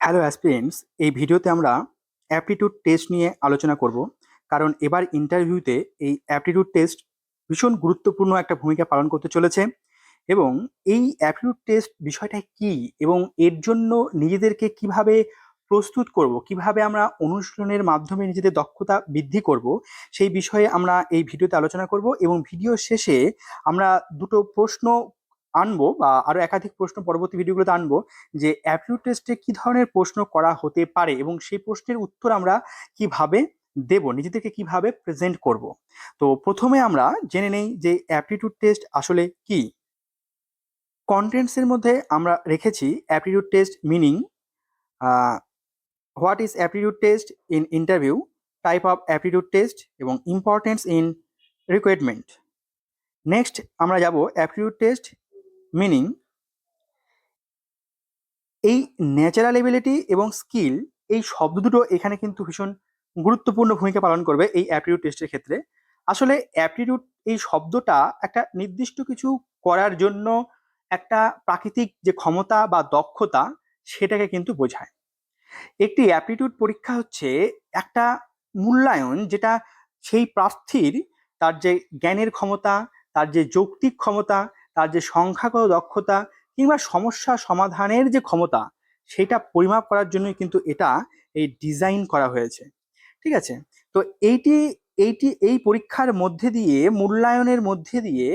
Hello aspirants এই ভিডিওতে আমরা অ্যাপটিটিউড টেস্ট নিয়ে আলোচনা করব। কারণ এবার ইন্টারভিউতে এই অ্যাপটিটিউড টেস্ট ভীষণ গুরুত্বপূর্ণ একটা ভূমিকা পালন করতে চলেছে এবং এই অ্যাপটিটিউড টেস্ট বিষয়টা কি এবং এর জন্য নিজেদেরকে কীভাবে প্রস্তুত করব, কীভাবে আমরা অনুশীলনের মাধ্যমে নিজেদের দক্ষতা বৃদ্ধি করব, সেই বিষয়ে আমরা এই ভিডিওতে আলোচনা করব এবং ভিডিও শেষে আমরা দুটো প্রশ্ন আনব বা আরও একাধিক প্রশ্ন পরবর্তী ভিডিওগুলোতে আনব যে অ্যাপটিউড টেস্টে কি ধরনের প্রশ্ন করা হতে পারে এবং সেই প্রশ্নের উত্তর আমরা কীভাবে দেব, নিজেদেরকে কীভাবে প্রেজেন্ট করব? তো প্রথমে আমরা জেনে নেই যে অ্যাপটিটিউড টেস্ট আসলে কি। কন্টেন্টসের মধ্যে আমরা রেখেছি aptitude test meaning what is aptitude test in interview type of aptitude test এবং ইম্পর্টেন্স ইন রিকোয়ারমেন্ট নেক্সট আমরা যাব অ্যাপটিটিউড টেস্ট মিনিং এই ন্যাচারাল এবিলিটি এবং স্কিল এই শব্দ দুটো এখানে কিন্তু ভীষণ গুরুত্বপূর্ণ ভূমিকা পালন করবে এই অ্যাপটিটিউড টেস্টের ক্ষেত্রে। আসলে অ্যাপটিটিউড এই শব্দটা একটা নির্দিষ্ট কিছু করার জন্য একটা প্রাকৃতিক যে ক্ষমতা বা দক্ষতা সেটাকে কিন্তু বোঝায়। একটি অ্যাপটিটিউড পরীক্ষা হচ্ছে একটা মূল্যায়ন যেটা সেই প্রার্থীর তার যে জ্ঞানের ক্ষমতা, তার যে যৌক্তিক ক্ষমতা তার যে সংখ্যাগত দক্ষতা কিংবা সমস্যা সমাধানের যে ক্ষমতা, সেটা পরিমাপ করার জন্যই কিন্তু এটা এই ডিজাইন করা হয়েছে। ঠিক আছে? তো এইটি এইটি, এই পরীক্ষার মধ্যে দিয়ে, মূল্যায়নের মধ্যে দিয়ে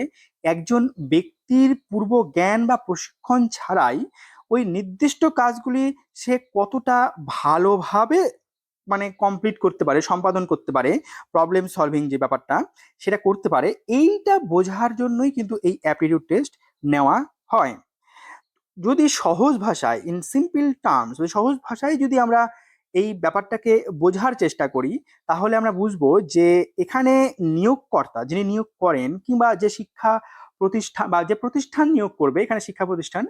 একজন ব্যক্তির পূর্ব জ্ঞান বা প্রশিক্ষণ ছাড়াই ওই নির্দিষ্ট কাজগুলি সে কতটা ভালোভাবে মানে কমপ্লিট করতে পারে, সম্পাদন করতে পারে প্রবলেম সলভিং যে ব্যাপারটা, সেটা করতে পারে, এইটা বোঝার জন্যই কিন্তু এই অ্যাপটিটিউড টেস্ট নেওয়া হয়। যদি সহজ ভাষায় ইন সিম্পল টার্মস সহজ ভাষায় যদি আমরা এই ব্যাপারটাকে বোঝার চেষ্টা করি, তাহলে আমরা বুঝব যে এখানে নিয়োগকর্তা যিনি নিয়োগ করেন কিংবা যে শিক্ষা প্রতিষ্ঠান বা যে প্রতিষ্ঠান নিয়োগ করবে, এখানে শিক্ষা প্রতিষ্ঠান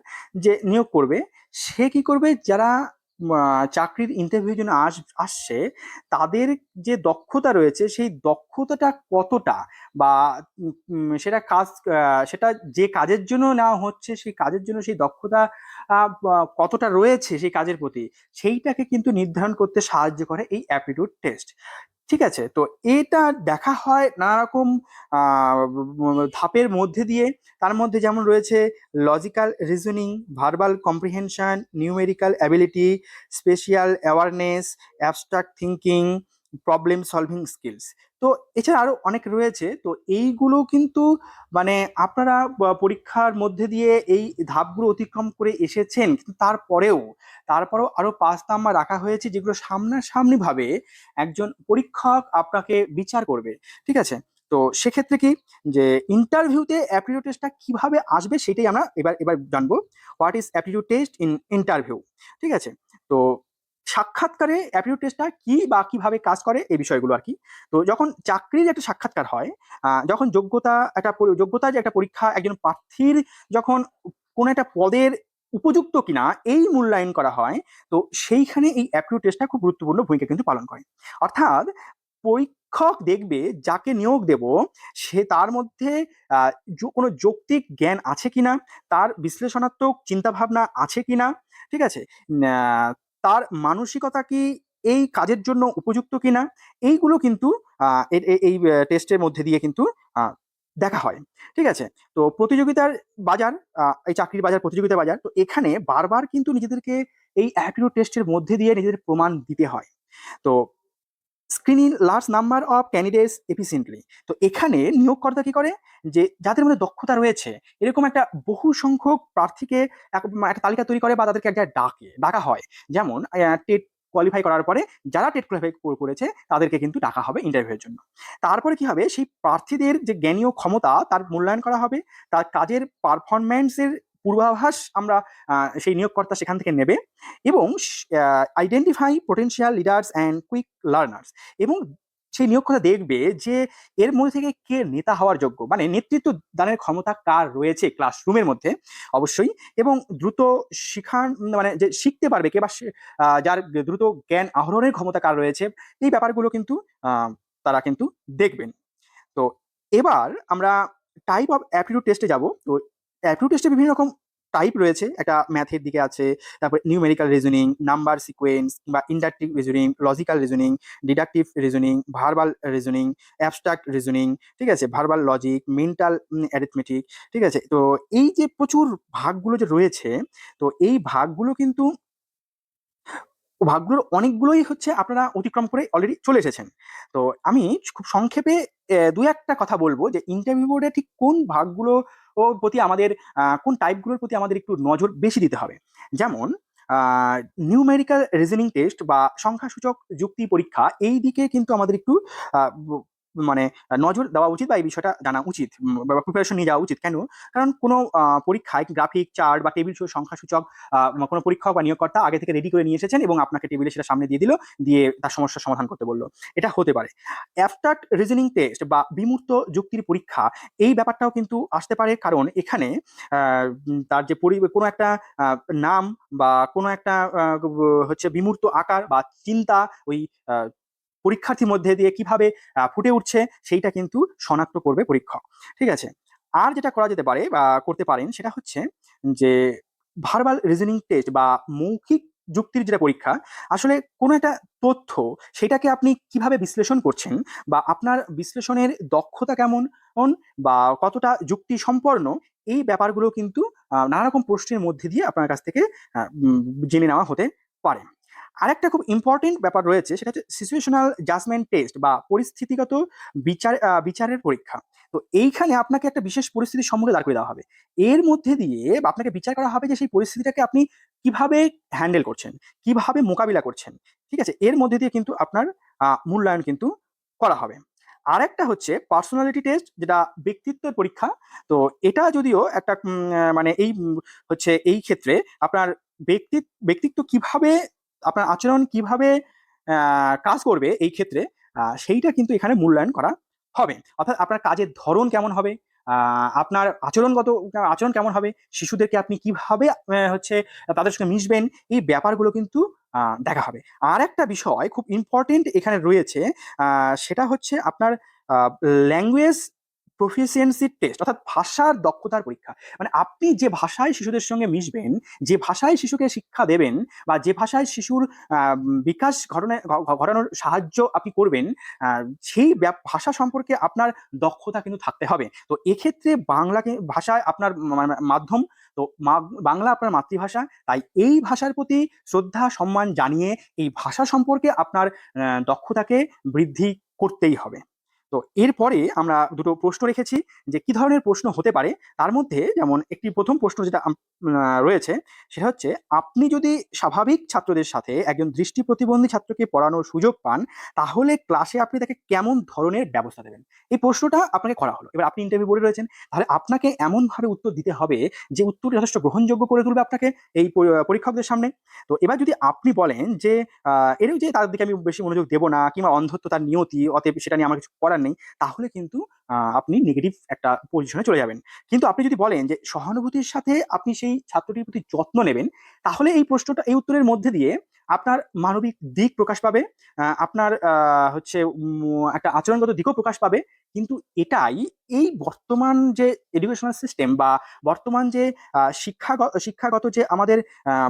যে নিয়োগ করবে, সে কি করবে? যারা চাকরির ইন্টারভিউ জন্য আস, আসছে, তাদের যে দক্ষতা রয়েছে, সেই দক্ষতাটা কতটা? বা সেটা কাজ সেটা যে কাজের জন্য নেওয়া হচ্ছে, সেই কাজের জন্য সেই দক্ষতা কতটা রয়েছে সেই কাজের প্রতি, সেইটাকে কিন্তু নির্ধারণ করতে সাহায্য করে এই অ্যাপটিটিউড টেস্ট ঠিক আছে? তো এটা দেখা হয় নানা রকম ধাপের মধ্যে দিয়ে। তার মধ্যে যেমন রয়েছে logical reasoning verbal comprehension numerical ability spatial awareness abstract thinking problem solving skills তো এছাড়া আরও অনেক রয়েছে, তো এইগুলো কিন্তু মানে আপনারা পরীক্ষার মধ্যে দিয়ে এই ধাপগুলো অতিক্রম করে এসেছেন, কিন্তু তারপরেও তারপরেও আরও পাঁচ নাম্বার রাখা হয়েছে যেগুলো সামনাসামনিভাবে একজন পরীক্ষক আপনাকে বিচার করবে, ঠিক আছে? তো সেক্ষেত্রে কি যে ইন্টারভিউতে অ্যাপটিটিউড টেস্টটা কীভাবে আসবে সেটাই আমরা এবার এবার জানব। What is aptitude test in interview ঠিক আছে? তো সাক্ষাৎকারে অ্যাপটিটিউড টেস্টটা কি বা কীভাবে কাজ করে এই বিষয়গুলো আর কি। তো যখন চাকরির একটা সাক্ষাৎকার হয় যখন যোগ্যতা একটা যোগ্যতা যে একটা পরীক্ষা একজন প্রার্থীর যখন কোনো একটা পদের উপযুক্ত কিনা এই মূল্যায়ন করা হয়, তো সেইখানে এই অ্যাপটিটিউড টেস্টটা খুব গুরুত্বপূর্ণ ভূমিকা কিন্তু পালন করে। অর্থাৎ পরীক্ষক দেখবে যাকে নিয়োগ দেব, সে তার মধ্যে কোনো যৌক্তিক জ্ঞান আছে কিনা, তার বিশ্লেষণাত্মক চিন্তাভাবনা আছে কিনা, ঠিক আছে? তার মানসিকতা কি এই কাজের জন্য উপযুক্ত কিনা? এইগুলো কিন্তু এই টেস্টের মধ্যে দিয়ে কিন্তু দেখা হয়। ঠিক আছে? তো প্রতিযোগিতার বাজার এই চাকরির বাজার প্রতিযোগিতা বাজার, তো এখানে বারবার কিন্তু নিজেদেরকে এই অ্যাপিরো টেস্টের মধ্যে দিয়ে নিজেদের প্রমাণ দিতে হয়। তো screening large number of candidates efficiently তো এখানে নিয়োগকর্তা কি করে? যে যাদের মধ্যে দক্ষতা রয়েছে, এরকম একটা বহু সংখ্যক প্রার্থীকে একটা তালিকা তৈরি করে বা তাদেরকে একটা ডাকে, ডাকা হয়। যেমন টেট কোয়ালিফাই করার পরে যারা টেট কোয়ালিফাই করেছে, তাদেরকে কিন্তু ডাকা হবে ইন্টারভিউয়ের জন্য। তারপরে কি হবে? সেই প্রার্থীদের যে জ্ঞানীয় ক্ষমতা, তার মূল্যায়ন করা হবে, তার কাজের পারফরম্যান্সের পূর্বাভাস আমরা সেই নিয়োগকর্তা সেখান থেকে নেবে এবং identify potential leaders and quick learners এবং সেই নিয়োগকর্তা দেখবে যে এর মধ্যে থেকে কে নেতা হওয়ার যোগ্য মানে নেতৃত্ব দানের ক্ষমতা কার রয়েছে ক্লাসরুমের মধ্যে অবশ্যই এবং দ্রুত শিখান মানে যে শিখতে পারবে কে বা যার দ্রুত জ্ঞান আহরণের ক্ষমতা কার রয়েছে এই ব্যাপারগুলো কিন্তু তারা কিন্তু দেখবেন। তো এবার আমরা টাইপ অফ অ্যাপটিটিউড টেস্টে যাব। তো অ্যাপটিটিউড টেস্টে বিভিন্ন রকম টাইপ রয়েছে। একটা ম্যাথের দিকে আছে, তারপর নিউমেরিক্যাল রিজনিং নাম্বার সিকোয়েন্স বা inductive reasoning logical reasoning deductive reasoning verbal reasoning abstract reasoning ঠিক আছে? ভার্বাল লজিক মেন্টাল অ্যারিথমেটিক ঠিক আছে? তো এই যে প্রচুর ভাগগুলো যে রয়েছে, তো এই ভাগগুলো কিন্তু ভাগগুলোর অনেকগুলোই হচ্ছে আপনারা অতিক্রম করে অলরেডি চলে এসেছেন। তো আমি খুব সংক্ষেপে দু একটা কথা বলব যে ইন্টারভিউ বোর্ডে ঠিক কোন ভাগগুলো ওর প্রতি আমাদের কোন টাইপগুলোর প্রতি আমাদের একটু নজর বেশি দিতে হবে। যেমন নিউমেরিক্যাল রিজনিং টেস্ট বা সংখ্যাসূচক যুক্তি পরীক্ষা, এই দিকে কিন্তু আমাদের একটু মানে নজর দেওয়া উচিত বা এই বিষয়টা জানা উচিত বা প্রিপারেশন নিয়ে যাওয়া উচিত। কেন? কারণ কোনো পরীক্ষায় গ্রাফিক চার্ট বা টেবিল সংখ্যাসূচক আহ, কোনো পরীক্ষক বা নিয়োগকর্তা আগে থেকে রেডি করে নিয়ে এসেছেন এবং আপনাকে টেবিলে সেটা সামনে দিয়ে দিল দিয়ে তার সমস্যার সমাধান করতে বলল। এটা হতে পারে। অ্যাফটার্ট রিজনিং টেস্ট বা বিমূর্ত যুক্তির পরীক্ষা এই ব্যাপারটাও কিন্তু আসতে পারে। কারণ এখানে তার যে পরি কোনো একটা নাম বা কোনো একটা হচ্ছে বিমূর্ত আকার বা চিন্তা ওই পরীক্ষার্থীর মধ্যে দিয়ে কীভাবে ফুটে উঠছে সেইটা কিন্তু শনাক্ত করবে পরীক্ষক। ঠিক আছে? আর যেটা করা যেতে পারে বা করতে পারেন সেটা হচ্ছে যে ভার্বাল রিজনিং টেস্ট বা মৌখিক যুক্তির যেটা পরীক্ষা, আসলে কোনো একটা তথ্য সেটাকে আপনি কীভাবে বিশ্লেষণ করছেন বা আপনার বিশ্লেষণের দক্ষতা কেমন বা কতটা যুক্তি সম্পন্ন এই ব্যাপারগুলো কিন্তু নানা রকম প্রশ্নের মধ্যে দিয়ে আপনার কাছ থেকে জেনে নেওয়া হতে পারে। আরেকটা খুব ইম্পর্টেন্ট ব্যাপার রয়েছে, সেটা হচ্ছে সিচুয়েশনাল জাজমেন্ট টেস্ট বা পরিস্থিতিগত বিচার বিচারের পরীক্ষা। তো এইখানে আপনাকে একটা বিশেষ পরিস্থিতির সম্মুখে দাঁড় করে দেওয়া হবে। এর মধ্যে দিয়ে আপনাকে বিচার করা হবে যে সেই পরিস্থিতিটাকে আপনি কীভাবে হ্যান্ডেল করছেন, কীভাবে মোকাবিলা করছেন, ঠিক আছে? এর মধ্যে দিয়ে কিন্তু আপনার মূল্যায়ন কিন্তু করা হবে। আরেকটা হচ্ছে পার্সোনালিটি টেস্ট যেটা ব্যক্তিত্বের পরীক্ষা। তো এটা যদিও একটা মানে এই হচ্ছে এই ক্ষেত্রে আপনার ব্যক্তি, ব্যক্তিত্ব কীভাবে আপনার আচরণ কীভাবে কাজ করবে এই ক্ষেত্রে সেইটা কিন্তু এখানে মূল্যায়ন করা হবে। অর্থাৎ আপনার কাজের ধরন কেমন হবে আপনার আচরণগত আচরণ কেমন হবে, শিশুদেরকে আপনি কীভাবে হচ্ছে তাদের সঙ্গে মিশবেন, এই ব্যাপারগুলো কিন্তু দেখা হবে। আর একটা বিষয় খুব ইম্পর্টেন্ট এখানে রয়েছে সেটা হচ্ছে আপনার ল্যাঙ্গুয়েজ প্রফিসিয়েন্সি টেস্ট অর্থাৎ ভাষার দক্ষতার পরীক্ষা। মানে আপনি যে ভাষায় শিশুদের সঙ্গে মিশবেন, যে ভাষায় শিশুকে শিক্ষা দেবেন বা যে ভাষায় শিশুর বিকাশ ঘটনা ঘটানোর সাহায্য আপনি করবেন সেই ভাষা সম্পর্কে আপনার দক্ষতা কিন্তু থাকতে হবে। তো এক্ষেত্রে বাংলাকে, ভাষায় আপনার মাধ্যম, তো বাংলা আপনার মাতৃভাষা, তাই এই ভাষার প্রতি শ্রদ্ধা, সম্মান জানিয়ে এই ভাষা সম্পর্কে আপনার দক্ষতাকে বৃদ্ধি করতেই হবে। তো এরপরে আমরা দুটো প্রশ্ন রেখেছি যে কি ধরনের প্রশ্ন হতে পারে। তার মধ্যে যেমন একটি প্রথম প্রশ্ন যেটা রয়েছে, সেটা হচ্ছে, আপনি যদি স্বাভাবিক ছাত্রদের সাথে একজন দৃষ্টি প্রতিবন্ধী ছাত্রকে পড়ানোর সুযোগ পান, তাহলে ক্লাসে আপনি তাকে কেমন ধরনের ব্যবস্থা দেবেন? এই প্রশ্নটা আপনাকে করা হলো। এবার আপনি ইন্টারভিউ বোর্ডে রয়েছেন, তাহলে আপনাকে এমনভাবে উত্তর দিতে হবে যে উত্তর যথেষ্ট গ্রহণযোগ্য করে তুলবে আপনাকে এই পরীক্ষকদের সামনে। তো এবার যদি আপনি বলেন যে এরও যে তার দিকে আমি বেশি মনোযোগ দেবো না কিংবা অন্ধত্ব তার নিয়তি, অতএব সেটা নিয়ে আমার কিছু করার নেই, তাহলে কিন্তু আপনি নেগেটিভ একটা পজিশনে চলে যাবেন। কিন্তু আপনি যদি বলেন যে সহানুভূতির সাথে আপনি সেই ছাত্রটির প্রতি যত্ন নেবেন, তাহলে এই প্রশ্নটা, এই উত্তরের মধ্যে দিয়ে আপনার মানবিক দিক প্রকাশ পাবে আপনার হচ্ছে একটা আচরণগত দিকও প্রকাশ পাবে কিন্তু এটাই এই বর্তমান যে এডুকেশনাল সিস্টেম বা বর্তমান যে শিক্ষাগত শিক্ষাগত যে আমাদের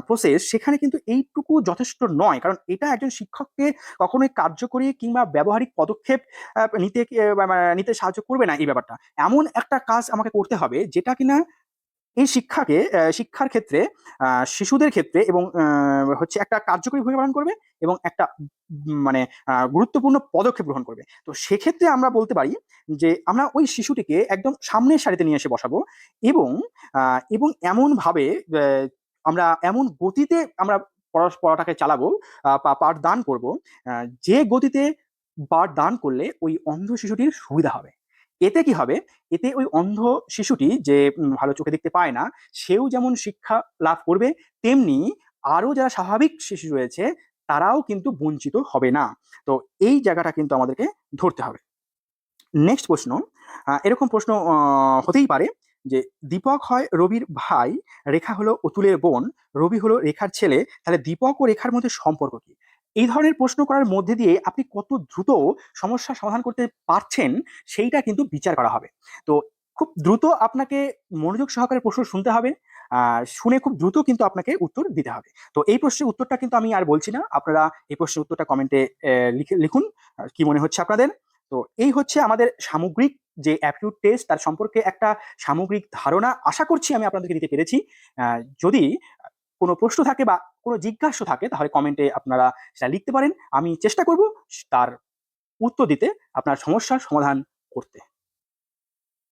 প্রসেস সেখানে কিন্তু এইটুকু যথেষ্ট নয়। কারণ এটা একজন শিক্ষককে কখনোই কার্যকরী কিংবা ব্যবহারিক পদক্ষেপ নিতে নিতে সাহায্য করবে না এই ব্যাপারটা। এমন একটা কাজ আমাকে করতে হবে যেটা কিনা এই শিক্ষাকে শিক্ষার ক্ষেত্রে শিশুদের ক্ষেত্রে এবং হচ্ছে একটা কার্যকরী ভূমিকা পালন করবে এবং একটা মানে গুরুত্বপূর্ণ পদক্ষেপ গ্রহণ করবে। তো সেক্ষেত্রে আমরা বলতে পারি যে আমরা ওই শিশুটিকে একদম সামনের সারিতে নিয়ে এসে বসাবো এবং এবং এমন ভাবে আহ, আমরা এমন গতিতে আমরা পড়াটাকে চালাবো পাঠদান করব যে গতিতে পাঠদান করলে ওই অন্ধ শিশুটির সুবিধা হবে। এতে কি হবে? এতে ওই অন্ধ শিশুটি যে ভালো চোখে দেখতে পায় না, সেও যেমন শিক্ষা লাভ করবে, তেমনি আরও যারা স্বাভাবিক শিশু রয়েছে, তারাও কিন্তু বঞ্চিত হবে না। তো এই জায়গাটা কিন্তু আমাদেরকে ধরতে হবে। নেক্সট প্রশ্ন এরকম প্রশ্ন হতেই পারে যে, দীপক হয় রবির ভাই, রেখা হলো অতুলের বোন, রবি হলো রেখার ছেলে, তাহলে দীপক ও রেখার মধ্যে সম্পর্ক কি? এই ধরনের প্রশ্ন করার মধ্যে দিয়ে আপনি কত দ্রুত সমস্যা সমাধান করতে পারছেন, সেইটা কিন্তু বিচার করা হবে। তো খুব দ্রুত আপনাকে মনোযোগ সহকারে প্রশ্ন শুনতে হবে শুনে খুব দ্রুত কিন্তু আপনাকে উত্তর দিতে হবে। তো এই প্রশ্নের উত্তরটা কিন্তু আমি আর বলছি না, আপনারা এই প্রশ্নের উত্তরটা কমেন্টে লিখে, লিখুন কি মনে হচ্ছে আপনাদের? তো এই হচ্ছে আমাদের সামগ্রিক যে অ্যাপটিউড টেস্ট তার সম্পর্কে একটা সামগ্রিক ধারণা। আশা করছি আমি আপনাদেরকে দিতে পেরেছি। যদি কোনো প্রশ্ন থাকে বা কোনো জিজ্ঞাসা থাকে, তাহলে কমেন্টে আপনারা সেটা লিখতে পারেন। আমি চেষ্টা করব তার উত্তর দিতে, আপনার সমস্যার সমাধান করতে।